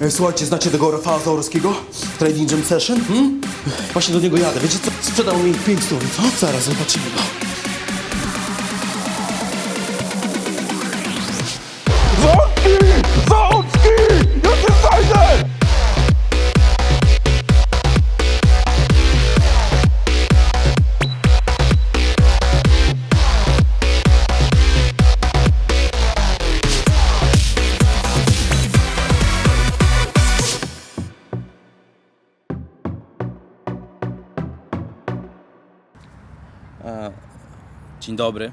E, Słuchajcie, znacie tego Rafała Zaorskiego? Trading Jam Session? Hmm? Właśnie do niego jadę. Wiecie co? Sprzedał mi 5 stów. Co? Zaraz zobaczymy go. Dzień dobry.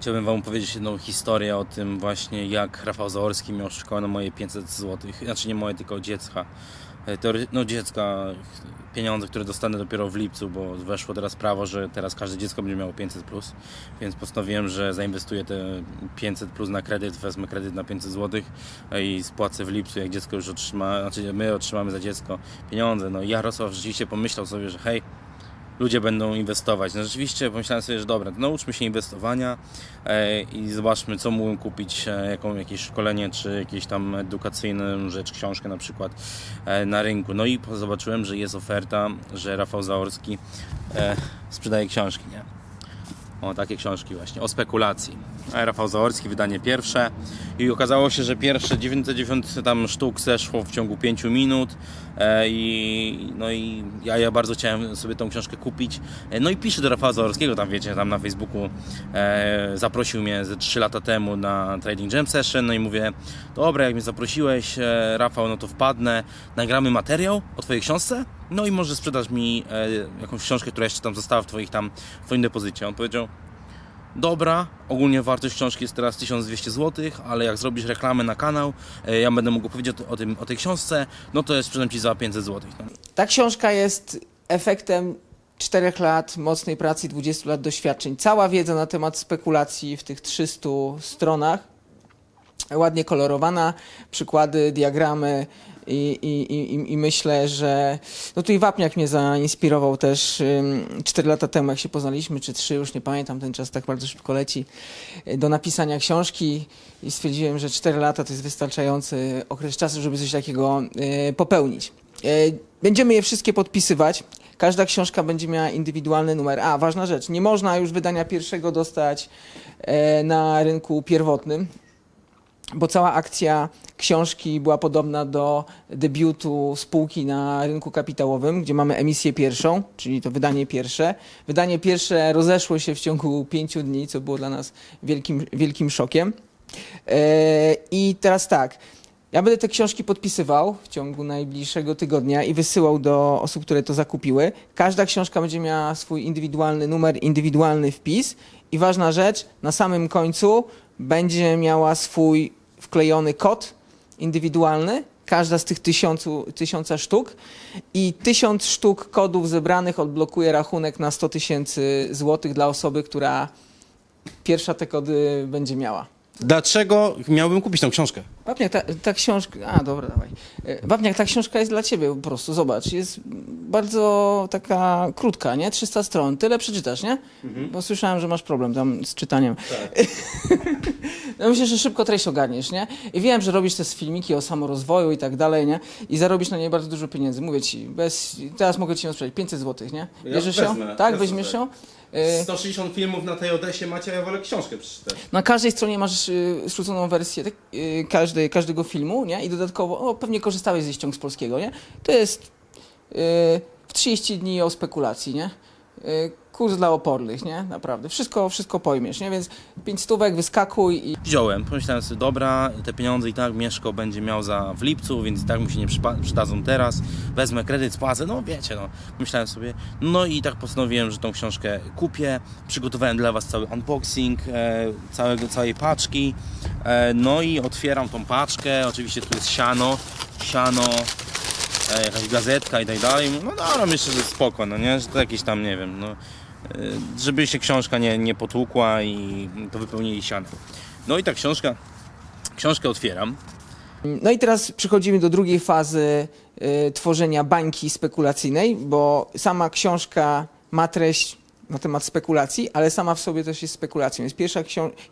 Chciałbym Wam opowiedzieć jedną historię o tym właśnie jak Rafał Zaorski mi oszukał na moje 500 zł. Znaczy nie moje, tylko dziecka. E, Teory... No dziecka, pieniądze, które dostanę dopiero w lipcu, bo weszło teraz prawo, że teraz każde dziecko będzie miało 500 plus, więc postanowiłem, że zainwestuję te 500 plus na kredyt, wezmę kredyt na 500 zł i spłacę w lipcu, jak dziecko już otrzyma, znaczy my otrzymamy za dziecko pieniądze. No i Jarosław rzeczywiście pomyślał sobie, że hej, ludzie będą inwestować. No rzeczywiście pomyślałem sobie, że dobra, nauczmy się inwestowania e, i zobaczmy, co mógłbym kupić, e, jaką, jakieś szkolenie, czy jakieś tam edukacyjne rzecz, książkę na przykład e, na rynku. No i zobaczyłem, że jest oferta, że Rafał Zaorski sprzedaje książki, nie? O, takie książki właśnie, o spekulacji. Rafał Zaorski, wydanie pierwsze. I okazało się, że pierwsze 99 tam sztuk zeszło w ciągu 5 minut. E, I, no i ja, ja bardzo chciałem sobie tą książkę kupić. E, no i piszę do Rafała Zaorskiego, tam wiecie, tam na Facebooku e, zaprosił mnie ze 3 lata temu na Trading Jam Session. No i mówię, dobra, jak mnie zaprosiłeś, e, Rafał, no to wpadnę, nagramy materiał o Twojej książce. No i może sprzedasz mi e, jakąś książkę, która jeszcze tam została w twoich tam, w Twoim depozycie. On powiedział, dobra, ogólnie wartość książki jest teraz 1200 zł, ale jak zrobisz reklamę na kanał, e, ja będę mógł powiedzieć o, tym, o tej książce, no to sprzedam Ci za 500 zł. No. Ta książka jest efektem 4 lat mocnej pracy i 20 lat doświadczeń. Cała wiedza na temat spekulacji w tych 300 stronach, ładnie kolorowana, przykłady, diagramy i, i, i, i myślę, że no tu i Wapniak mnie zainspirował też ym, 4 lata temu, jak się poznaliśmy, czy 3, już nie pamiętam, ten czas tak bardzo szybko leci, y, do napisania książki i stwierdziłem, że 4 lata to jest wystarczający okres czasu, żeby coś takiego y, popełnić. Y, Będziemy je wszystkie podpisywać. Każda książka będzie miała indywidualny numer. A, ważna rzecz, nie można już wydania pierwszego dostać e, na rynku pierwotnym, bo cała akcja książki była podobna do debiutu spółki na rynku kapitałowym, gdzie mamy emisję pierwszą, czyli to wydanie pierwsze. Wydanie pierwsze rozeszło się w ciągu pięciu dni, co było dla nas wielkim, wielkim szokiem. E, I teraz tak. Ja będę te książki podpisywał w ciągu najbliższego tygodnia i wysyłał do osób, które to zakupiły. Każda książka będzie miała swój indywidualny numer, indywidualny wpis i ważna rzecz, na samym końcu będzie miała swój wklejony kod indywidualny, każda z tych tysiącu, tysiąca sztuk i tysiąc sztuk kodów zebranych odblokuje rachunek na 100 tysięcy złotych dla osoby, która pierwsza te kody będzie miała. Dlaczego miałbym kupić tą książkę? Wapniak, ta, ta książka. A, dobra, dawaj. E, Wapniak, ta książka jest dla ciebie po prostu. Zobacz, jest bardzo taka krótka, nie? 300 stron. Tyle przeczytasz, nie? Bo słyszałem, że masz problem tam z czytaniem. no myślę, że szybko treść ogarniesz, nie? I wiem, że robisz te filmiki o samorozwoju i tak dalej, nie? I zarobisz na niej bardzo dużo pieniędzy. Mówię ci, bez, teraz mogę ci ją sprzedać. 500 zł, nie? Ja Bierzesz wezmę, ją? Tak, weźmiesz sobie. ją? E, 160 filmów na tej Odesie macie, a ja wolę książkę przeczytać. Na każdej stronie masz y, skróconą wersję tak, y, każdej, każdego filmu, nie? I dodatkowo, o, pewnie korzystałeś ze ściąg z polskiego, nie? To jest y, w 30 dni o spekulacji, nie? Y, kurs dla opornych, nie? Naprawdę. Wszystko, wszystko pojmiesz, nie? Więc 5 stówek, wyskakuj i Wziąłem, pomyślałem sobie, dobra, te pieniądze i tak Mieszko będzie miał za w lipcu, więc i tak mu się nie przydadzą teraz. Wezmę kredyt, spłacę, no wiecie, no. Myślałem sobie, no i tak postanowiłem, że tą książkę kupię. Przygotowałem dla Was cały unboxing e, całego, całej paczki. E, no i otwieram tą paczkę, oczywiście tu jest siano, siano, e, jakaś gazetka i tak dalej. No dobra, myślę, że spoko, no nie, że to jakieś tam, nie wiem, no, żeby się książka nie, nie potłukła i to wypełnili siano. No i ta książka, książkę otwieram. No i teraz przechodzimy do drugiej fazy y, tworzenia bańki spekulacyjnej, bo sama książka ma treść na temat spekulacji, ale sama w sobie też jest spekulacją. Jest, pierwsza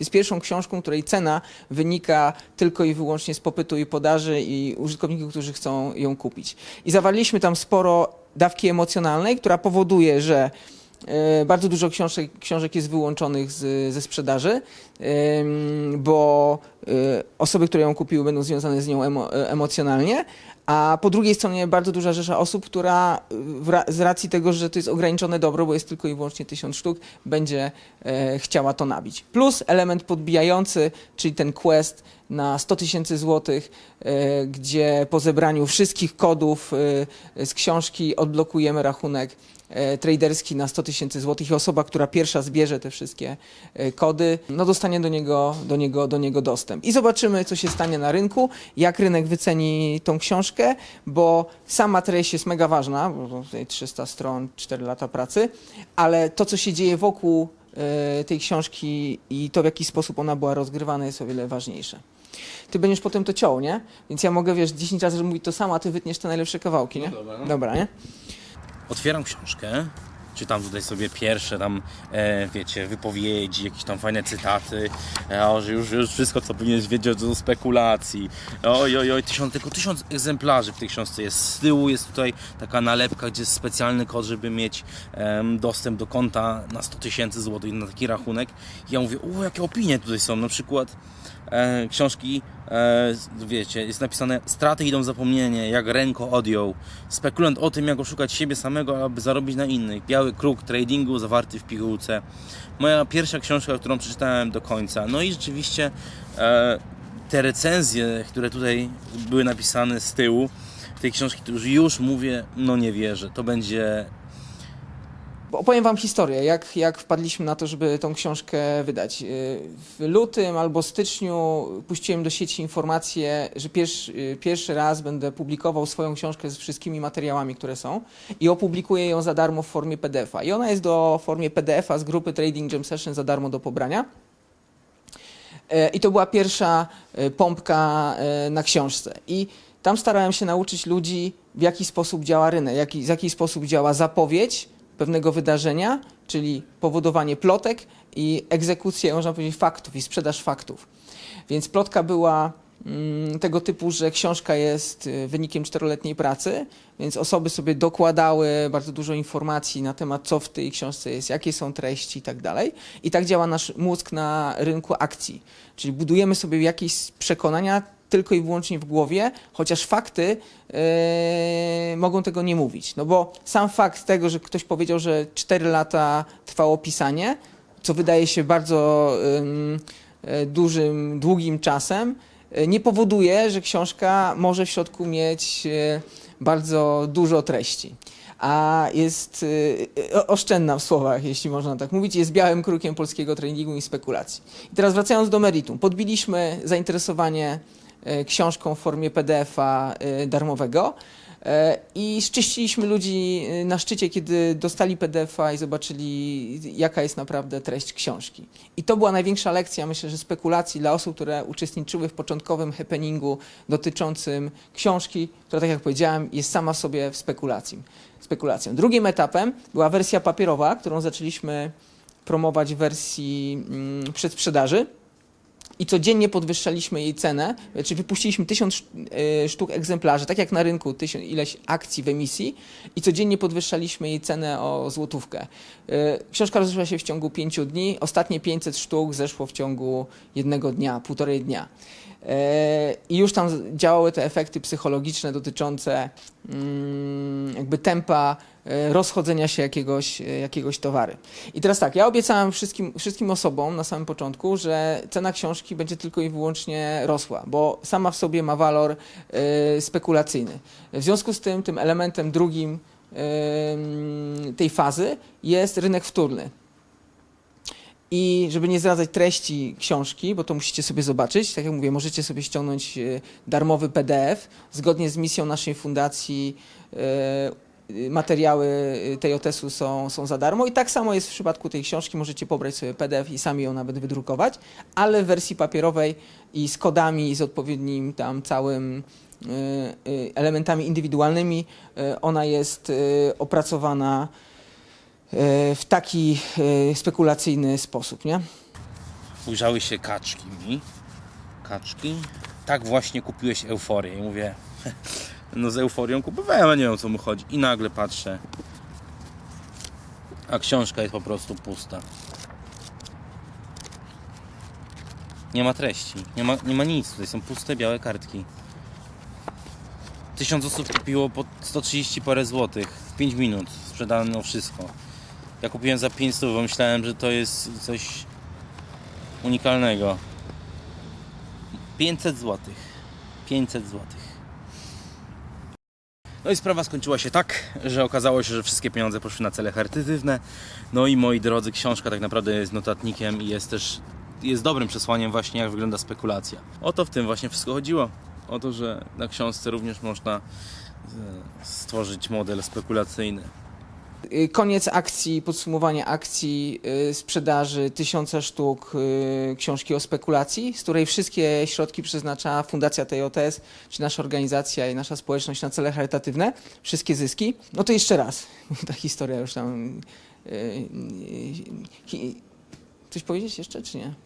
jest pierwszą książką, której cena wynika tylko i wyłącznie z popytu i podaży i użytkowników, którzy chcą ją kupić. I zawarliśmy tam sporo dawki emocjonalnej, która powoduje, że bardzo dużo książek, książek jest wyłączonych z, ze sprzedaży, bo e, osoby, które ją kupiły, będą związane z nią emo, e, emocjonalnie, a po drugiej stronie bardzo duża rzesza osób, która y, ra- z racji tego, że to jest ograniczone dobro, bo jest tylko i wyłącznie tysiąc sztuk, będzie e, chciała to nabić. Plus element podbijający, czyli ten quest na 100 tysięcy złotych, e, gdzie po zebraniu wszystkich kodów e, z książki odblokujemy rachunek e, traderski na 100 tysięcy złotych i osoba, która pierwsza zbierze te wszystkie e, kody, no dostanie do niego, do, niego, do niego dostęp. I zobaczymy, co się stanie na rynku, jak rynek wyceni tą książkę, bo sama treść jest mega ważna, bo tutaj 300 stron, 4 lata pracy, ale to, co się dzieje wokół e, tej książki i to, w jaki sposób ona była rozgrywana, jest o wiele ważniejsze. Ty będziesz potem to ciął, nie? Więc ja mogę, wiesz, 10 razy mówić to samo, a ty wytniesz te najlepsze kawałki, nie? No dobra, no. Dobra, nie? Otwieram książkę, czytam tutaj sobie pierwsze tam, e, wiecie, wypowiedzi, jakieś tam fajne cytaty, e, o, że już, już wszystko, co powinieneś wiedzieć do spekulacji. Oj, oj, oj, tysiąc, tylko tysiąc egzemplarzy w tej książce jest. Z tyłu jest tutaj taka nalepka, gdzie jest specjalny kod, żeby mieć em, dostęp do konta na 100 tysięcy złotych, na taki rachunek. I ja mówię, o, jakie opinie tutaj są, na przykład e, książki, e, wiecie, jest napisane straty idą zapomnienie, jak ręko odjął. Spekulant o tym, jak oszukać siebie samego, aby zarobić na innych. Biały kruk tradingu zawarty w pigułce. Moja pierwsza książka, którą przeczytałem do końca. No i rzeczywiście e, te recenzje, które tutaj były napisane z tyłu tej książki, to już, już mówię, no nie wierzę. To będzie Opowiem wam historię, jak, jak wpadliśmy na to, żeby tą książkę wydać. Yy, W lutym albo styczniu puściłem do sieci informację, że pierwszy, pierwszy raz będę publikował swoją książkę z wszystkimi materiałami, które są i opublikuję ją za darmo w formie PDF-a. I ona jest do formie PDF-a z grupy Trading Jam Session za darmo do pobrania. E, I to była pierwsza e, pompka e, na książce. I tam starałem się nauczyć ludzi, w jaki sposób działa rynek, jaki, w jaki sposób działa zapowiedź pewnego wydarzenia, czyli powodowanie plotek i egzekucję, można powiedzieć, faktów i sprzedaż faktów. Więc plotka była mm, tego typu, że książka jest y, wynikiem czteroletniej pracy, więc osoby sobie dokładały bardzo dużo informacji na temat, co w tej książce jest, jakie są treści i tak dalej. I tak działa nasz mózg na rynku akcji. Czyli budujemy sobie jakieś przekonania tylko i wyłącznie w głowie, chociaż fakty yy, mogą tego nie mówić. No bo sam fakt tego, że ktoś powiedział, że 4 lata trwało pisanie, co wydaje się bardzo e, dużym, długim czasem, e, nie powoduje, że książka może w środku mieć e, bardzo dużo treści. A jest o- oszczędna w słowach, jeśli można tak mówić, jest białym krukiem polskiego treningu i spekulacji. I teraz wracając do meritum. Podbiliśmy zainteresowanie książką w formie PDF-a e, darmowego. E, I szczyściliśmy ludzi e, na szczycie, kiedy dostali PDF-a i zobaczyli, jaka jest naprawdę treść książki. I to była największa lekcja, myślę, że spekulacji dla osób, które uczestniczyły w początkowym happeningu dotyczącym książki, która, tak jak powiedziałem, jest sama w sobie spekulacji. spekulacją. Drugim etapem była wersja papierowa, którą zaczęliśmy promować w wersji mm, przedsprzedaży i codziennie podwyższaliśmy jej cenę, czyli wypuściliśmy tysiąc e, sztuk egzemplarzy, tak jak na rynku, tysiąc, ileś akcji w emisji i codziennie podwyższaliśmy jej cenę o złotówkę. E, Książka rozeszła się w ciągu pięciu dni, ostatnie 500 sztuk zeszło w ciągu jednego dnia, półtorej dnia. E, I już tam działały te efekty psychologiczne dotyczące mm, jakby tempa rozchodzenia się jakiegoś, e, jakiegoś towaru. I teraz tak, ja obiecałem wszystkim, wszystkim osobom na samym początku, że cena książki będzie tylko i wyłącznie rosła, bo sama w sobie ma walor e, spekulacyjny. W związku z tym, tym elementem drugim tej fazy jest rynek wtórny. I żeby nie zdradzać treści książki, bo to musicie sobie zobaczyć, tak jak mówię, możecie sobie ściągnąć e, darmowy PDF. Zgodnie z misją naszej fundacji e, materiały tej OTS-u są, są za darmo i tak samo jest w przypadku tej książki, możecie pobrać sobie PDF i sami ją nawet wydrukować, ale w wersji papierowej i z kodami, i z odpowiednim tam całym y, y, elementami indywidualnymi, y, ona jest y, opracowana w taki spekulacyjny sposób, nie? ujrzały się kaczki mi. Kaczki? Tak właśnie kupiłeś euforię. I mówię, no z euforią kupowałem, a nie wiem o co mu chodzi. I nagle patrzę, a książka jest po prostu pusta. Nie ma treści, nie ma, nie ma nic. Tutaj są puste białe kartki. Tysiąc osób kupiło po 130 parę złotych. W 5 minut sprzedano wszystko. Ja kupiłem za 500, bo myślałem, że to jest coś unikalnego. 500 zł. 500 zł. No i sprawa skończyła się tak, że okazało się, że wszystkie pieniądze poszły na cele charytatywne. No i moi drodzy, książka tak naprawdę jest notatnikiem i jest też jest dobrym przesłaniem właśnie jak wygląda spekulacja. O to w tym właśnie wszystko chodziło. O to, że na książce również można e, stworzyć model spekulacyjny. Y, Koniec akcji, podsumowanie akcji y, sprzedaży tysiąca sztuk y, książki o spekulacji, z której wszystkie środki przeznacza Fundacja TJS, czy nasza organizacja i nasza społeczność na cele charytatywne, wszystkie zyski. No to jeszcze raz, ta historia już tam... Coś powiedzieć jeszcze, czy nie?